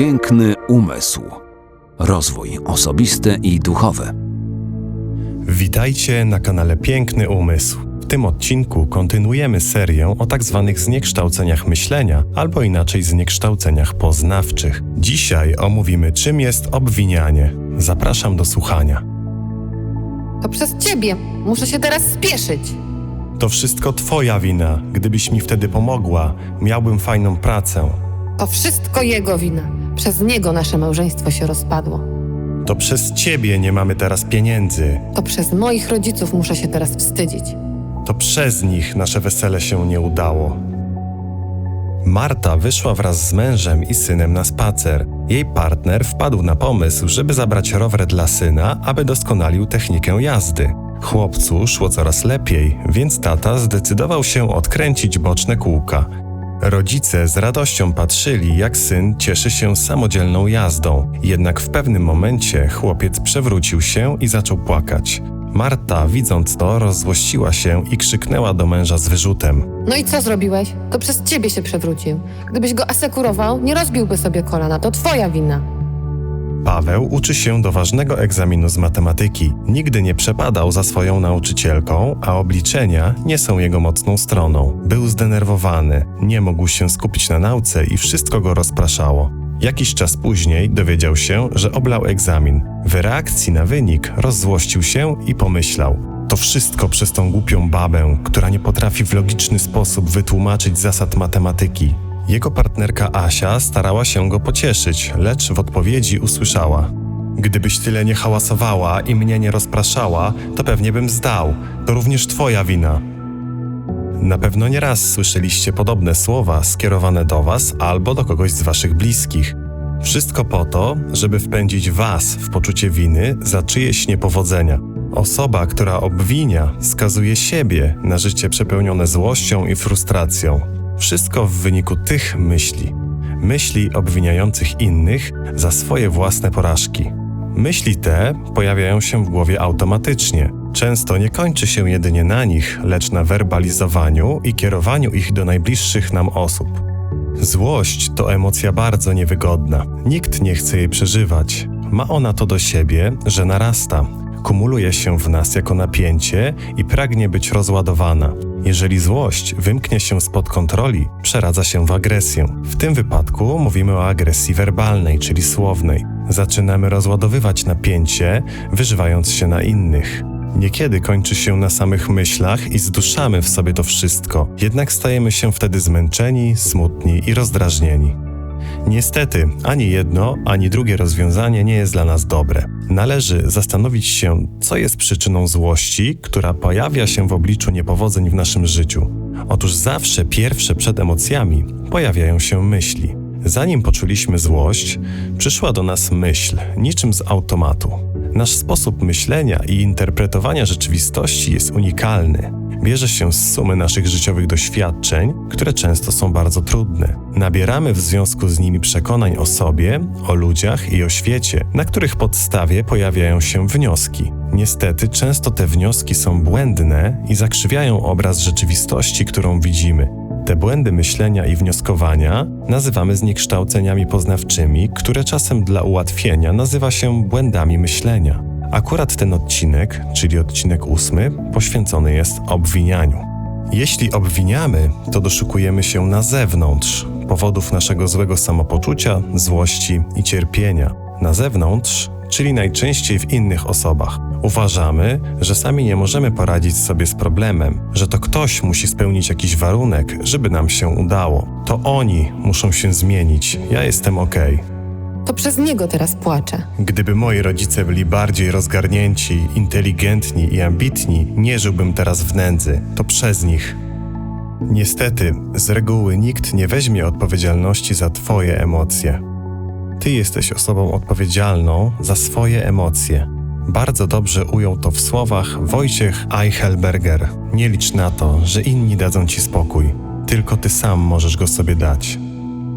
Piękny umysł. Rozwój osobisty i duchowy. Witajcie na kanale Piękny Umysł. W tym odcinku kontynuujemy serię o tak zwanych zniekształceniach myślenia, albo inaczej zniekształceniach poznawczych. Dzisiaj omówimy, czym jest obwinianie. Zapraszam do słuchania. To przez ciebie. Muszę się teraz spieszyć. To wszystko Twoja wina. Gdybyś mi wtedy pomogła, miałbym fajną pracę. To wszystko jego wina. Przez niego nasze małżeństwo się rozpadło. To przez Ciebie nie mamy teraz pieniędzy. To przez moich rodziców muszę się teraz wstydzić. To przez nich nasze wesele się nie udało. Marta wyszła wraz z mężem i synem na spacer. Jej partner wpadł na pomysł, żeby zabrać rower dla syna, aby doskonalił technikę jazdy. Chłopcu szło coraz lepiej, więc tata zdecydował się odkręcić boczne kółka. Rodzice z radością patrzyli, jak syn cieszy się samodzielną jazdą, jednak w pewnym momencie chłopiec przewrócił się i zaczął płakać. Marta, widząc to, rozzłościła się i krzyknęła do męża z wyrzutem. No i co zrobiłeś? To przez ciebie się przewrócił. Gdybyś go asekurował, nie rozbiłby sobie kolana. To twoja wina. Paweł uczy się do ważnego egzaminu z matematyki. Nigdy nie przepadał za swoją nauczycielką, a obliczenia nie są jego mocną stroną. Był zdenerwowany, nie mógł się skupić na nauce i wszystko go rozpraszało. Jakiś czas później dowiedział się, że oblał egzamin. W reakcji na wynik rozzłościł się i pomyślał: To wszystko przez tą głupią babę, która nie potrafi w logiczny sposób wytłumaczyć zasad matematyki. Jego partnerka Asia starała się go pocieszyć, lecz w odpowiedzi usłyszała: Gdybyś tyle nie hałasowała i mnie nie rozpraszała, to pewnie bym zdał. To również twoja wina. Na pewno nie raz słyszeliście podobne słowa skierowane do Was albo do kogoś z Waszych bliskich. Wszystko po to, żeby wpędzić Was w poczucie winy za czyjeś niepowodzenia. Osoba, która obwinia, skazuje siebie na życie przepełnione złością i frustracją. Wszystko w wyniku tych myśli. Myśli obwiniających innych za swoje własne porażki. Myśli te pojawiają się w głowie automatycznie. Często nie kończy się jedynie na nich, lecz na werbalizowaniu i kierowaniu ich do najbliższych nam osób. Złość to emocja bardzo niewygodna. Nikt nie chce jej przeżywać. Ma ona to do siebie, że narasta. Kumuluje się w nas jako napięcie i pragnie być rozładowana. Jeżeli złość wymknie się spod kontroli, przeradza się w agresję. W tym wypadku mówimy o agresji werbalnej, czyli słownej. Zaczynamy rozładowywać napięcie, wyżywając się na innych. Niekiedy kończy się na samych myślach i zduszamy w sobie to wszystko, jednak stajemy się wtedy zmęczeni, smutni i rozdrażnieni. Niestety, ani jedno, ani drugie rozwiązanie nie jest dla nas dobre. Należy zastanowić się, co jest przyczyną złości, która pojawia się w obliczu niepowodzeń w naszym życiu. Otóż zawsze pierwsze przed emocjami pojawiają się myśli. Zanim poczuliśmy złość, przyszła do nas myśl, niczym z automatu. Nasz sposób myślenia i interpretowania rzeczywistości jest unikalny. Bierze się z sumy naszych życiowych doświadczeń, które często są bardzo trudne. Nabieramy w związku z nimi przekonań o sobie, o ludziach i o świecie, na których podstawie pojawiają się wnioski. Niestety, często te wnioski są błędne i zakrzywiają obraz rzeczywistości, którą widzimy. Te błędy myślenia i wnioskowania nazywamy zniekształceniami poznawczymi, które czasem dla ułatwienia nazywa się błędami myślenia. Akurat ten odcinek, czyli odcinek ósmy, poświęcony jest obwinianiu. Jeśli obwiniamy, to doszukujemy się na zewnątrz powodów naszego złego samopoczucia, złości i cierpienia. Na zewnątrz, czyli najczęściej w innych osobach. Uważamy, że sami nie możemy poradzić sobie z problemem, że to ktoś musi spełnić jakiś warunek, żeby nam się udało. To oni muszą się zmienić, ja jestem okej. To przez niego teraz płaczę. Gdyby moi rodzice byli bardziej rozgarnięci, inteligentni i ambitni, nie żyłbym teraz w nędzy. To przez nich. Niestety, z reguły nikt nie weźmie odpowiedzialności za Twoje emocje. Ty jesteś osobą odpowiedzialną za swoje emocje. Bardzo dobrze ujął to w słowach Wojciech Eichelberger. Nie licz na to, że inni dadzą ci spokój. Tylko ty sam możesz go sobie dać.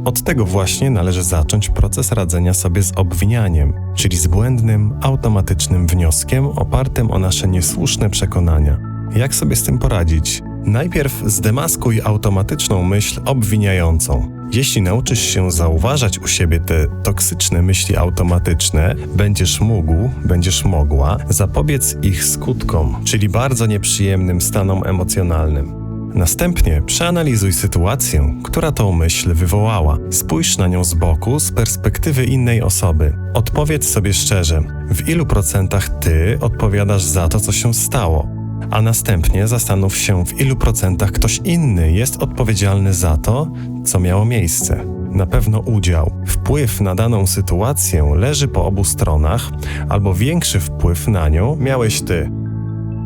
Od tego właśnie należy zacząć proces radzenia sobie z obwinianiem, czyli z błędnym, automatycznym wnioskiem opartym o nasze niesłuszne przekonania. Jak sobie z tym poradzić? Najpierw zdemaskuj automatyczną myśl obwiniającą. Jeśli nauczysz się zauważać u siebie te toksyczne myśli automatyczne, będziesz mógł, będziesz mogła zapobiec ich skutkom, czyli bardzo nieprzyjemnym stanom emocjonalnym. Następnie przeanalizuj sytuację, która tą myśl wywołała. Spójrz na nią z boku, z perspektywy innej osoby. Odpowiedz sobie szczerze, w ilu procentach ty odpowiadasz za to, co się stało. A następnie zastanów się, w ilu procentach ktoś inny jest odpowiedzialny za to, co miało miejsce. Na pewno udział, wpływ na daną sytuację leży po obu stronach, albo większy wpływ na nią miałeś ty.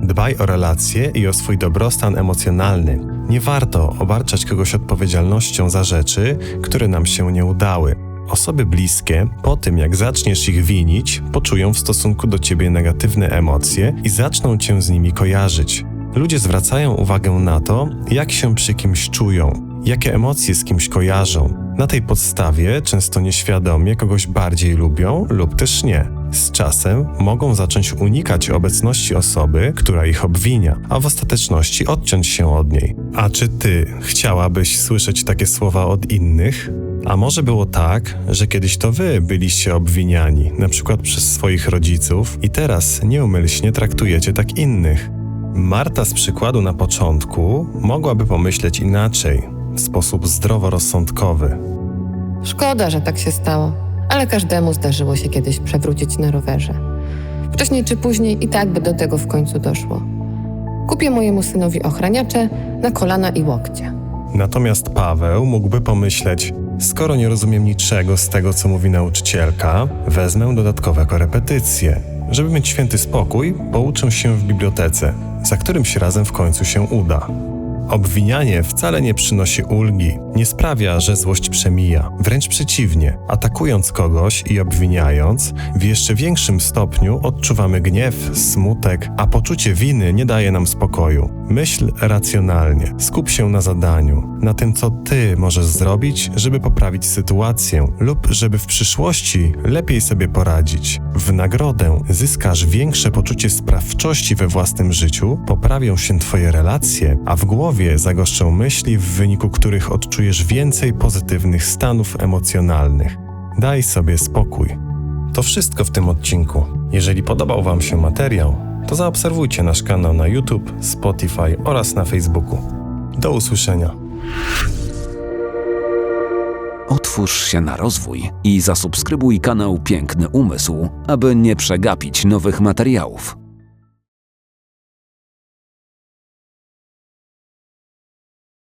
Dbaj o relacje i o swój dobrostan emocjonalny. Nie warto obarczać kogoś odpowiedzialnością za rzeczy, które nam się nie udały. Osoby bliskie, po tym jak zaczniesz ich winić, poczują w stosunku do ciebie negatywne emocje i zaczną cię z nimi kojarzyć. Ludzie zwracają uwagę na to, jak się przy kimś czują, jakie emocje z kimś kojarzą. Na tej podstawie, często nieświadomie, kogoś bardziej lubią lub też nie. Z czasem mogą zacząć unikać obecności osoby, która ich obwinia, a w ostateczności odciąć się od niej. A czy ty chciałabyś słyszeć takie słowa od innych? A może było tak, że kiedyś to wy byliście obwiniani, na przykład przez swoich rodziców, i teraz nieumyślnie traktujecie tak innych? Marta z przykładu na początku mogłaby pomyśleć inaczej, w sposób zdroworozsądkowy. Szkoda, że tak się stało, ale każdemu zdarzyło się kiedyś przewrócić na rowerze. Wcześniej czy później i tak by do tego w końcu doszło. Kupię mojemu synowi ochraniacze na kolana i łokcie. Natomiast Paweł mógłby pomyśleć: Skoro nie rozumiem niczego z tego, co mówi nauczycielka, wezmę dodatkowe korepetycje. Żeby mieć święty spokój, pouczę się w bibliotece, za którymś razem w końcu się uda. Obwinianie wcale nie przynosi ulgi, nie sprawia, że złość przemija. Wręcz przeciwnie, atakując kogoś i obwiniając, w jeszcze większym stopniu odczuwamy gniew, smutek, a poczucie winy nie daje nam spokoju. Myśl racjonalnie, skup się na zadaniu, na tym, co ty możesz zrobić, żeby poprawić sytuację lub żeby w przyszłości lepiej sobie poradzić. W nagrodę zyskasz większe poczucie sprawczości we własnym życiu, poprawią się twoje relacje, a w głowie zagoszczą myśli, w wyniku których odczujesz więcej pozytywnych stanów emocjonalnych. Daj sobie spokój. To wszystko w tym odcinku. Jeżeli podobał Wam się materiał, to zaobserwujcie nasz kanał na YouTube, Spotify oraz na Facebooku. Do usłyszenia. Otwórz się na rozwój i zasubskrybuj kanał Piękny Umysł, aby nie przegapić nowych materiałów.